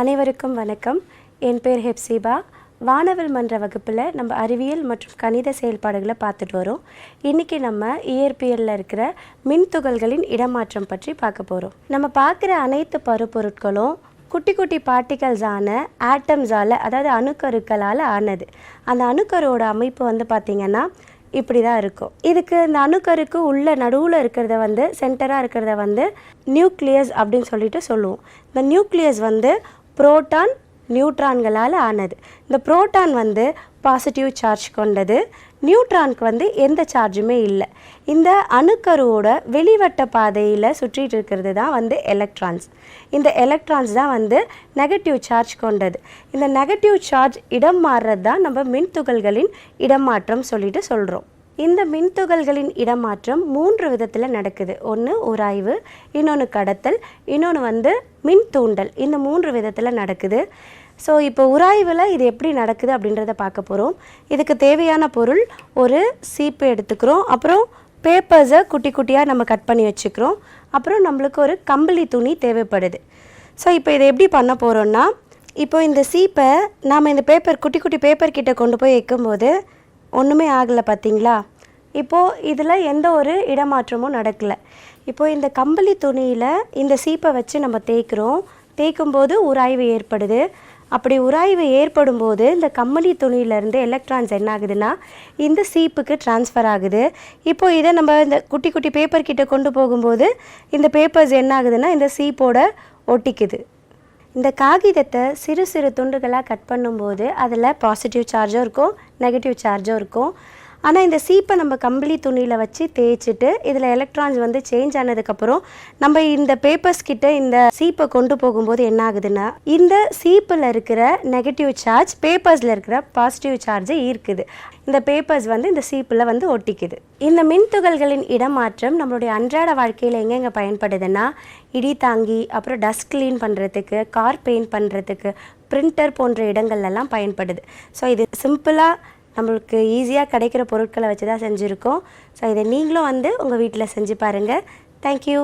அனைவருக்கும் வணக்கம். என் பேர் ஹெப்சிபா. வானவில் மன்ற வகுப்பில் நம்ம அறிவியல் மற்றும் கணித செயல்பாடுகளை பார்த்துட்டு வரோம். இன்றைக்கி நம்ம இயற்பியலில் இருக்கிற மின்துகள்களின் இடமாற்றம் பற்றி பார்க்க போகிறோம் நம்ம பார்க்குற அனைத்து பருப்பொருட்களும் குட்டி குட்டி பார்ட்டிகல்ஸான ஆட்டம்ஸால் அதாவது அணுக்கருக்களால் ஆனது. அந்த அணுக்கரோட அமைப்பு வந்து பார்த்திங்கன்னா இப்படி தான் இருக்கும். இதுக்கு இந்த அணுக்கருக்கு உள்ள நடுவில் இருக்கிறத வந்து சென்டராக இருக்கிறத வந்து நியூக்ளியஸ் அப்படின்னு சொல்லிட்டு சொல்லுவோம். இந்த நியூக்ளியஸ் வந்து புரோட்டான் நியூட்ரான்களால் ஆனது. இந்த புரோட்டான் வந்து பாசிட்டிவ் சார்ஜ் கொண்டது. நியூட்ரானுக்கு வந்து எந்த சார்ஜுமே இல்லை. இந்த அணுக்கருவோட வெளிவட்ட பாதையில் சுற்றிட்டு இருக்கிறது தான் வந்து எலக்ட்ரான்ஸ் இந்த எலக்ட்ரான்ஸ் தான் வந்து நெகட்டிவ் சார்ஜ் கொண்டது. இந்த நெகட்டிவ் சார்ஜ் இடம் மாறுறது தான் நம்ம மின் துகள்களின் இடமாற்றம் சொல்லிட்டு சொல்கிறோம் இந்த மின்துகள்களின் இடமாற்றம் மூன்று விதத்தில் நடக்குது. ஒன்று உராய்வு இன்னொன்று கடத்தல் இன்னொன்று வந்து மின் தூண்டல். இந்த மூன்று விதத்தில் நடக்குது. ஸோ இப்போ உராய்வில் இது எப்படி நடக்குது அப்படின்றத பார்க்க போகிறோம் இதுக்கு தேவையான பொருள் ஒரு சீப்பு எடுத்துக்கிறோம். அப்புறம் பேப்பர்ஸை குட்டி குட்டியாக நம்ம கட் பண்ணி வச்சுக்கிறோம். அப்புறம் நம்மளுக்கு ஒரு கம்பளி துணி தேவைப்படுது. ஸோ இப்போ இதை எப்படி பண்ண போகிறோன்னா இப்போ இந்த சீப்பை நாம் இந்த பேப்பர் குட்டி குட்டி பேப்பர் கிட்டே கொண்டு போய் வைக்கும்போது ஒன்றுமே ஆகலை பார்த்தீங்களா இப்போது இதில் எந்த ஒரு இடமாற்றமும் நடக்கலை. இப்போது இந்த கம்பளி துணியில் இந்த சீப்பை வச்சு நம்ம தேய்க்கிறோம். தேய்க்கும்போது உராய்வு ஏற்படுது. அப்படி உராய்வு ஏற்படும் போது இந்த கம்பளி துணியிலேருந்து எலக்ட்ரான்ஸ் என்ன ஆகுதுன்னா இந்த சீப்புக்கு ட்ரான்ஸ்ஃபர் ஆகுது. இப்போ இதை நம்ம இந்த குட்டி குட்டி பேப்பர் கிட்ட கொண்டு போகும்போது இந்த பேப்பர்ஸ் என்ன ஆகுதுன்னா இந்த சீப்போட ஒட்டிக்குது. இந்த காகிதத்தை சிறு சிறு துண்டுகளாக கட் பண்ணும்போது அதில் பாசிட்டிவ் சார்ஜும் இருக்கும் நெகட்டிவ் சார்ஜும் இருக்கும். ஆனால் இந்த சீப்பை நம்ம கம்பளி துணியில் வச்சு தேய்ச்சிட்டு இதில் எலக்ட்ரான்ஸ் வந்து சேஞ்ச் ஆனதுக்கப்புறம் நம்ம இந்த பேப்பர்ஸ் கிட்ட இந்த சீப்பை கொண்டு போகும்போது என்ன ஆகுதுன்னா இந்த சீப்பில் இருக்கிற நெகட்டிவ் சார்ஜ் பேப்பர்ஸில் இருக்கிற பாசிட்டிவ் சார்ஜை ஈர்க்குது. இந்த பேப்பர்ஸ் வந்து இந்த சீப்பில் வந்து ஒட்டிக்குது. இந்த மின்துகள்களின் இடமாற்றம் நம்மளுடைய அன்றாட வாழ்க்கையில் எங்கெங்கே பயன்படுதுன்னா இடி தாங்கி அப்புறம் டஸ்ட் க்ளீன் பண்ணுறதுக்கு கார் பெயிண்ட் பண்ணுறதுக்கு பிரிண்டர் போன்ற இடங்கள்லாம் பயன்படுது. ஸோ இது சிம்பிளாக நம்மளுக்கு ஈஸியாக கிடைக்கிற பொருட்களை வச்சு தான் செஞ்சுருக்கோம். ஸோ இதை நீங்களும் வந்து உங்கள் வீட்டில் செஞ்சு பாருங்கள் தேங்க்யூ